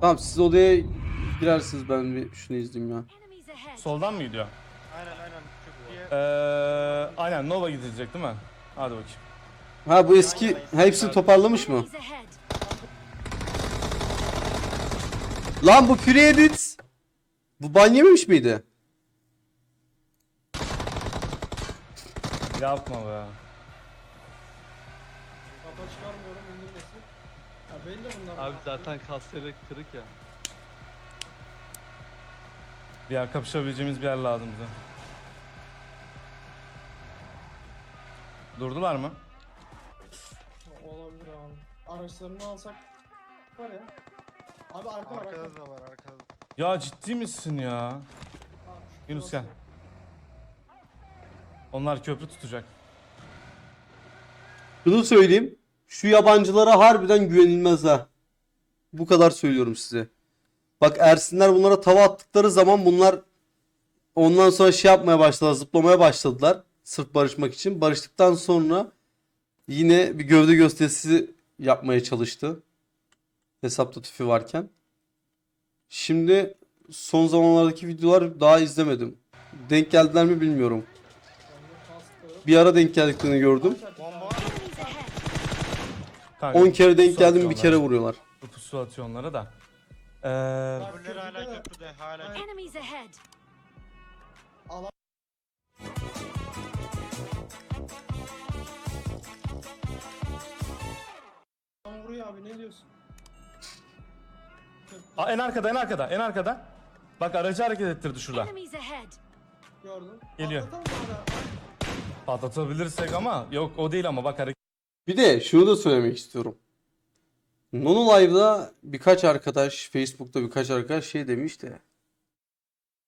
Tamam siz odaya girersiniz ben bir şunu izleyeyim ya. Soldan mı gidiyor? Aynen aynen. Köprüye. Ee, aynen Nova gidecek değil mi? Hadi bakayım. Ha bu eski hepsini toparlamış mı? Lan bu Fury Edit. Bu ban yememiş miydi? Yapma be. Kafa. Ya belli bunlar. Abi zaten kasları kırık ya. Bir yer kapışabileceğimiz bir yer lazım bize. Durdular mı? Olabilir abi. Araçlarını alsak var ya. Abi arka var arka. Arkada da var arkada. da. Ya ciddi misin ya? Şu Yunus gel. Onlar köprü tutacak. Şunu söyleyeyim. Şu yabancılara harbiden güvenilmez ha. Bu kadar söylüyorum size. Bak Ersinler bunlara tava attıkları zaman bunlar ondan sonra şey yapmaya başladılar. Zıplamaya başladılar. Sırf barışmak için. Barıştıktan sonra yine bir gövde gösterisi yapmaya çalıştı. Hesapta tüfü varken. Şimdi son zamanlardaki videolar daha izlemedim. Denk geldiler mi bilmiyorum. Bir ara denk geldiklerini gördüm. Kanka, 10 kere denk pusu geldim bir atıyorlar. kere vuruyorlar. Bu Pusu atıyor onlara da. Ee, Öbürleri hala köprüde. Hala. Enemies ahead. Tam vuruyor abi ne diyorsun? Aa, en arkada en arkada en arkada. Bak aracı hareket ettirdi şurada. Enemies ahead. Gördüm. Geliyor. Atlatalım abi? Patlatabilirsek ama yok o değil ama bak hareket. Bir de şunu da söylemek istiyorum. Nono Live'da birkaç arkadaş, Facebook'ta birkaç arkadaş şey demiş de.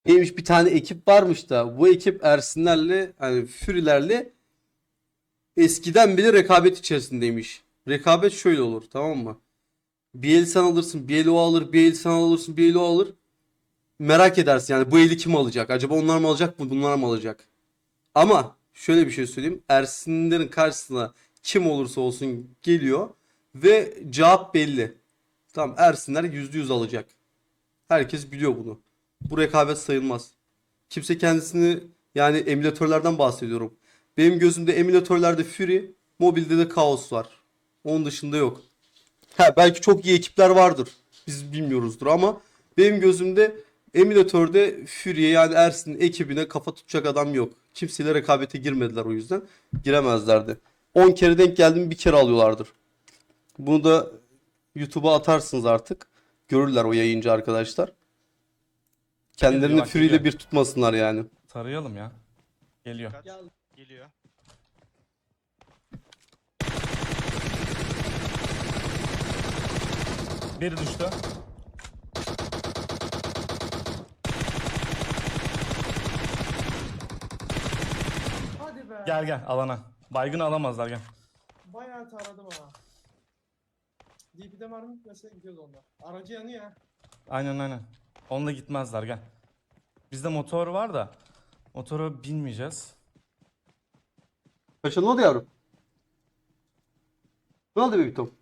Neymiş bir tane ekip varmış da bu ekip Ersinlerle hani Fury'lerle eskiden bile rekabet içerisindeymiş. Rekabet şöyle olur tamam mı? Bir el sen alırsın, bir el o alır, bir el sen alırsın, bir el o alır. Merak edersin yani bu eli kim alacak? Acaba onlar mı alacak bunlar mı alacak? Ama şöyle bir şey söyleyeyim. Ersinlerin karşısına kim olursa olsun geliyor ve cevap belli. Tamam Ersinler %100 alacak. Herkes biliyor bunu. Bu rekabet sayılmaz. Kimse kendisini yani emülatörlerden bahsediyorum. Benim gözümde emülatörlerde Fury, mobilde de Chaos var. Onun dışında yok. Ha belki çok iyi ekipler vardır. Biz bilmiyoruzdur ama benim gözümde emülatörde Fury'ye yani Ersin'in ekibine kafa tutacak adam yok. Kimseyle rekabete girmediler o yüzden. Giremezlerdi. 10 kere denk geldim bir kere alıyorlardır. Bunu da YouTube'a atarsınız artık. Görürler o yayıncı arkadaşlar. Kendilerini Geliyor bak, Fury ile geliyor. bir tutmasınlar yani. Tarayalım ya. Geliyor. Gel. Geliyor. Biri düştü. Hadi be. Gel gel alana. Baygını alamazlar gel. Bayağı taradım ha. DP'de mermi bitmese gidiyoruz onlar. Aracı yanıyor ha. Aynen aynen. Onunla gitmezler gel. Bizde motor var da motora binmeyeceğiz. Paşa ne oldu yavrum? Ne oldu bebeğim?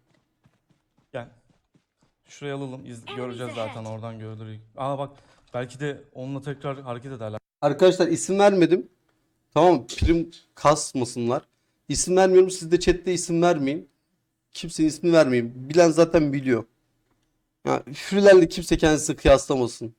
Gel. Şuraya alalım. iz- göreceğiz zaten oradan görülür. Aa bak belki de onunla tekrar hareket ederler. Arkadaşlar isim vermedim. Tamam mı? Prim kasmasınlar. İsim vermiyorum. Siz de chatte isim vermeyin. Kimsenin ismini vermeyin. Bilen zaten biliyor. Ya, Fury'lerle kimse kendisini kıyaslamasın.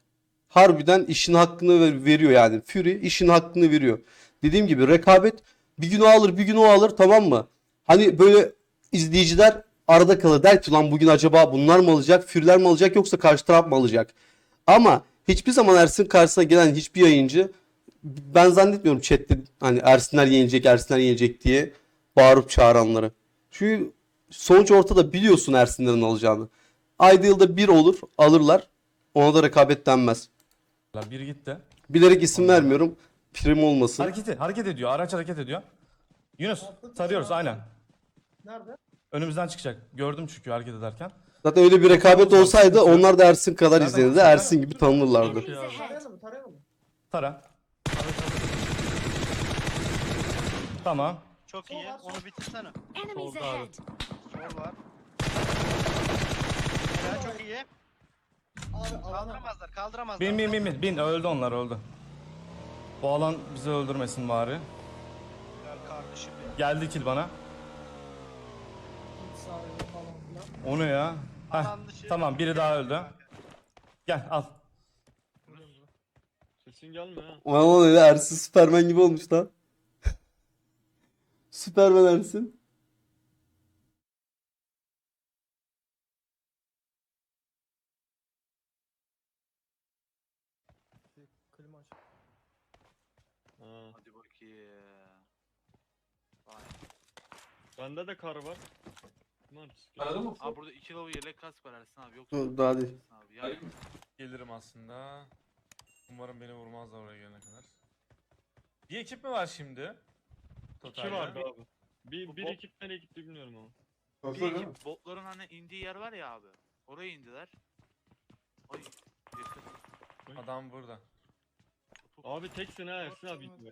Harbiden işin hakkını ver- veriyor yani. Fury işin hakkını veriyor. Dediğim gibi rekabet bir gün o alır bir gün o alır tamam mı? Hani böyle izleyiciler arada kalır. Der ki lan bugün acaba bunlar mı alacak? Fury'ler mi alacak yoksa karşı taraf mı alacak? Ama hiçbir zaman Ersin karşısına gelen hiçbir yayıncı ben zannetmiyorum chatte hani Ersinler yenecek, Ersinler yenecek diye bağırıp çağıranları. Çünkü sonuç ortada biliyorsun Ersinlerin alacağını. Ayda yılda bir olur, alırlar. Ona da rekabet denmez. Biri gitti. Bilerek isim vermiyorum. Prim olmasın. Hareket, hareket ediyor. Araç hareket ediyor. Yunus tarıyoruz aynen. Nerede? Önümüzden çıkacak. Gördüm çünkü hareket ederken. Zaten öyle bir rekabet olsaydı onlar da Ersin kadar izlenirdi. Ersin gibi tanınırlardı. Tarayalım mı? Tarayalım mı? Tara. Tamam. Çok iyi. Onu bitirsene. Enemies Solda abi. ahead. Sol var. Helal çok iyi. Abi alana. Kaldıramazlar kaldıramazlar. Bin bin bin bin. Bin öldü onlar öldü. Bu alan bizi öldürmesin bari. Gel kardeşim ya. Geldi kill bana. Git sağlayalım falan filan. O ne ya? Heh, Alan dışı- tamam biri daha öldü. Gel al. Sesin gelmiyor ha. Ulan öyle Ersin Süpermen gibi olmuş lan. Süpermen Ersin. Klima aç. ha. Hadi bakayım. Vay. Bende de kar var. Bunlar Aradın mı? Abi burada iki low yelek kask var Ersin abi. Yok. Dur, daha değil. Ersin abi. Ya, Gelirim aslında. Umarım beni vurmazlar oraya gelene kadar. Bir ekip mi var şimdi? İki vardı abi. Bir, bir ekip nereye gitti bilmiyorum ama. bir ekip botların hani indiği yer var ya abi. Oraya indiler. Ay yakın. Adam burada. Abi teksin ha Ersin abi. gitme.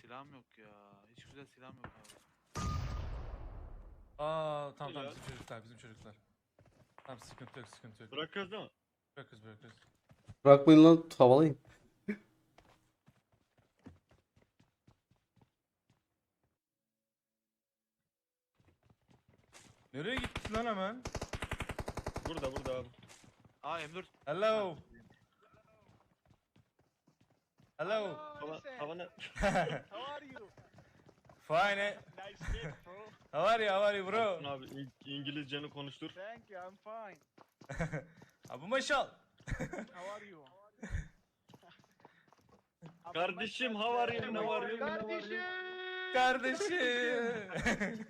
Silahım yok ya. Hiç güzel silahım yok abi. Aa tamam tamam bizim çocuklar bizim çocuklar. Tamam sıkıntı yok sıkıntı yok. Bırakıyoruz değil mi? Bırakırız bırakırız. Bırakmayın lan havalayın. Nereye gitti lan hemen? Burada burada abi. Aa M4. Hello. Hello. Hava ne? How are you? Fine. Nice meet bro. How are you? How are you bro? Abi İng- İngilizceni konuştur. Thank you I'm fine. Abu Maşal. How are you? Kardeşim how are you? Ne var ya? Kardeşim. Kardeşim.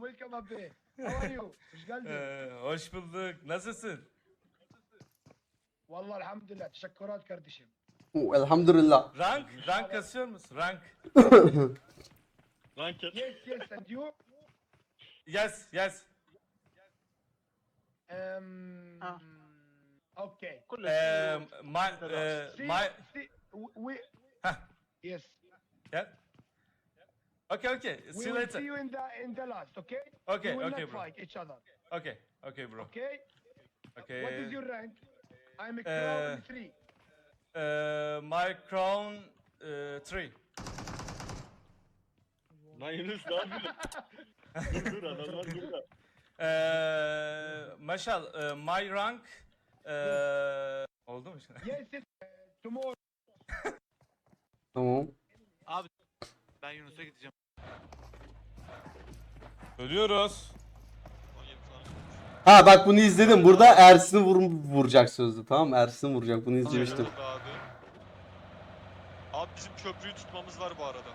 Welcome, welcome abi. How are you? Hoş geldin. Ee, hoş bulduk. Nasılsın? Vallahi elhamdülillah. Teşekkürler kardeşim. Oo, elhamdülillah. Rank, rank kasıyor musun? Rank. Ranket. Yes, yes, and you? Yes, yes. Um, Ah. okay. Ee, my, See, my, see, we, Heh. yes. gel. Okay, okay. We See you will later. see you in the in the last, okay? Okay, we will okay, not bro. fight each other, Okay, okay, bro. okay? Okay. What is your rank? I'm a Uh, crown three. Ee, my crown ee, three. Lan Yunus ne yapıyorsun? dur dur adamlar burada. Ee, Maşal, ee, my rank ee, oldu mu şimdi? Yes, yes. Uh, tomorrow. Tamam. Ben Yunus'a gideceğim. Ölüyoruz. Ha bak bunu izledim. Burada Ersin'i vur, vuracak sözlü. Tamam mı? Ersin vuracak. Bunu izlemiştim. Abi. Abi bizim köprüyü tutmamız var bu arada.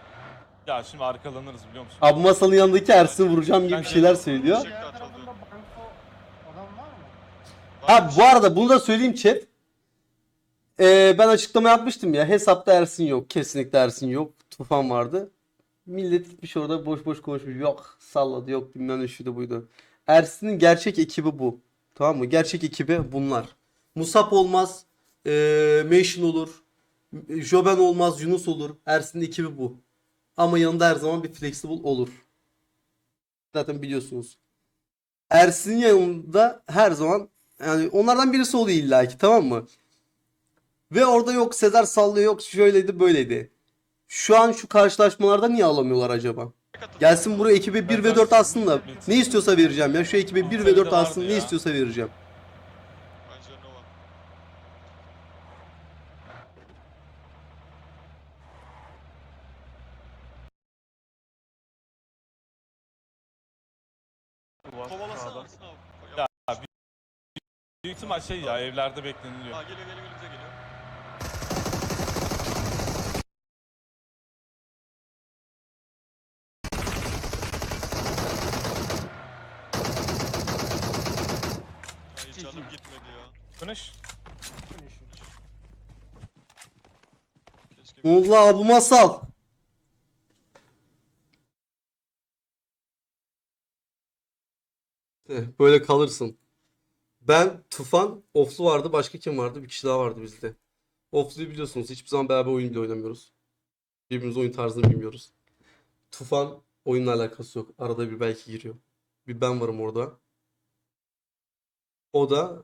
Ya şimdi arkalanırız biliyor musun? Abi masanın yanındaki Ersin'i vuracağım gibi bir şeyler söylüyor. Adam var mı? Ha bu arada bunu da söyleyeyim chat. Ee, ben açıklama yapmıştım ya. Hesapta Ersin yok. Kesinlikle Ersin yok. Tufan vardı. Millet gitmiş orada boş boş konuşmuş. Yok salladı yok bilmem ne şuydu buydu. Ersin'in gerçek ekibi bu. Tamam mı? Gerçek ekibi bunlar. Musab olmaz. Ee, Mation olur. Joben olmaz. Yunus olur. Ersin'in ekibi bu. Ama yanında her zaman bir flexible olur. Zaten biliyorsunuz. Ersin'in yanında her zaman yani onlardan birisi oluyor illa ki tamam mı? Ve orada yok Sezar sallıyor yok şöyleydi böyleydi. Şu an şu karşılaşmalarda niye alamıyorlar acaba? Gelsin buraya ekibe 1 ve 4 alsın da ne istiyorsa vereceğim ya. Şu ekibe 1 ve 4 alsın ne istiyorsa vereceğim. Kovalasana abi. Ya, Büyük ihtimal şey ya evlerde bekleniliyor. Ha geliyor geliyor geliyor. Canım gitmedi ya. Konuş. Keşke bu masal? Eh, Böyle kalırsın. Ben, Tufan, Oflu vardı. Başka kim vardı? Bir kişi daha vardı bizde. Oflu'yu biliyorsunuz. Hiçbir zaman beraber oyun bile oynamıyoruz. Birbirimiz oyun tarzını bilmiyoruz. Tufan oyunla alakası yok. Arada bir belki giriyor. Bir ben varım orada. O da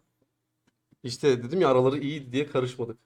işte dedim ya araları iyiydi diye karışmadık.